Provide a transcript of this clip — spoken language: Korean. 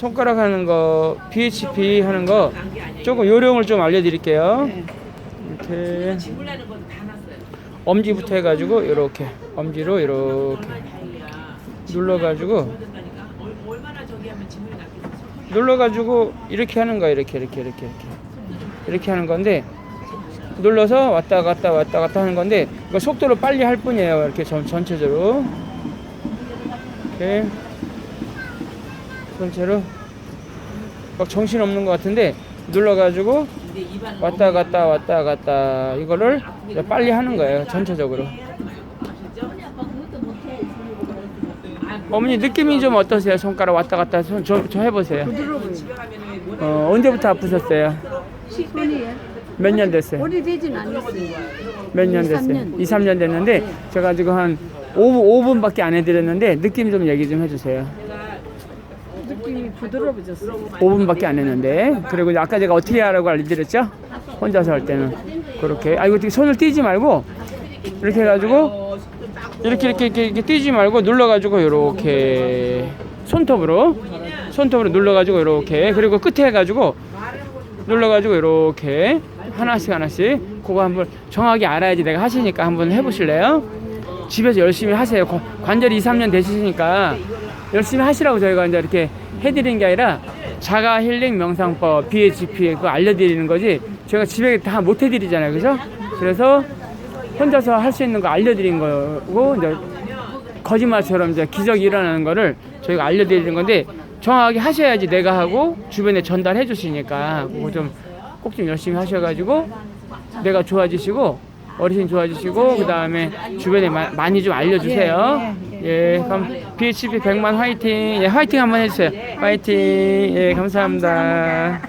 손가락 하는 거, BHP 하는 거 조금 요령을 좀 알려드릴게요. 네. 이렇게. 엄지부터 해가지고 이렇게 엄지로 이렇게. 눌러가지고. 눌러가지고 이렇게 하는 거야 이렇게 이렇게 이렇게 이렇게 이렇게 하는 건데 눌러서 왔다 갔다 왔다 갔다 하는 건데 속도를 빨리 할 뿐이에요 이렇게 전, 전체적으로 이렇게 전체로 막 정신 없는 것 같은데 눌러가지고 왔다 갔다 왔다 갔다 이거를 빨리 하는 거예요 전체적으로? 어머니 느낌이 좀 어떠세요 손가락 왔다 갔다 손, 저, 저 해보세요 어, 언제부터 아프셨어요. 몇 년 됐어요 오래되진 않았어요. 몇년 이, 됐어요? 삼 년. 2, 3년 됐는데 제가 지금 한 5분, 5분밖에 안 해드렸는데 느낌 좀 얘기 좀 해주세요. 부드러워졌어요. 5분밖에 안 했는데 그리고 아까 제가 어떻게 하라고 알려드렸죠? 혼자서 할 때는 그렇게 아 이거 어떻게 손을 띄지 말고 이렇게 해가지고 이렇게 이렇게 이렇게, 이렇게 띄지 말고 눌러가지고 이렇게 손톱으로 손톱으로 눌러가지고 이렇게 그리고 끝에 해가지고 눌러가지고 이렇게 하나씩 하나씩 그거 한번 정확히 알아야지 내가 하시니까 한번 해보실래요? 집에서 열심히 하세요. 거- 관절이 2, 3년 되시니까 열심히 하시라고 저희가 이제 이렇게 해드리는 게 아니라 자가 힐링 명상법, BHP 그거 알려드리는 거지 제가 집에 다 못 해드리잖아요. 그죠? 그래서 혼자서 할 수 있는 거 알려드린 거고 이제 거짓말처럼 이제 기적이 일어나는 거를 저희가 알려드리는 건데 정확하게 하셔야지 내가 하고 주변에 전달해 주시니까 그거 좀 꼭 좀 열심히 하셔가지고 내가 좋아지시고 어르신 좋아지시고 그 다음에 주변에 마- 많이 좀 알려주세요. 예, 그럼 BHP 100만 화이팅. 예, 화이팅 한번 해주세요. 화이팅. 예, 감사합니다.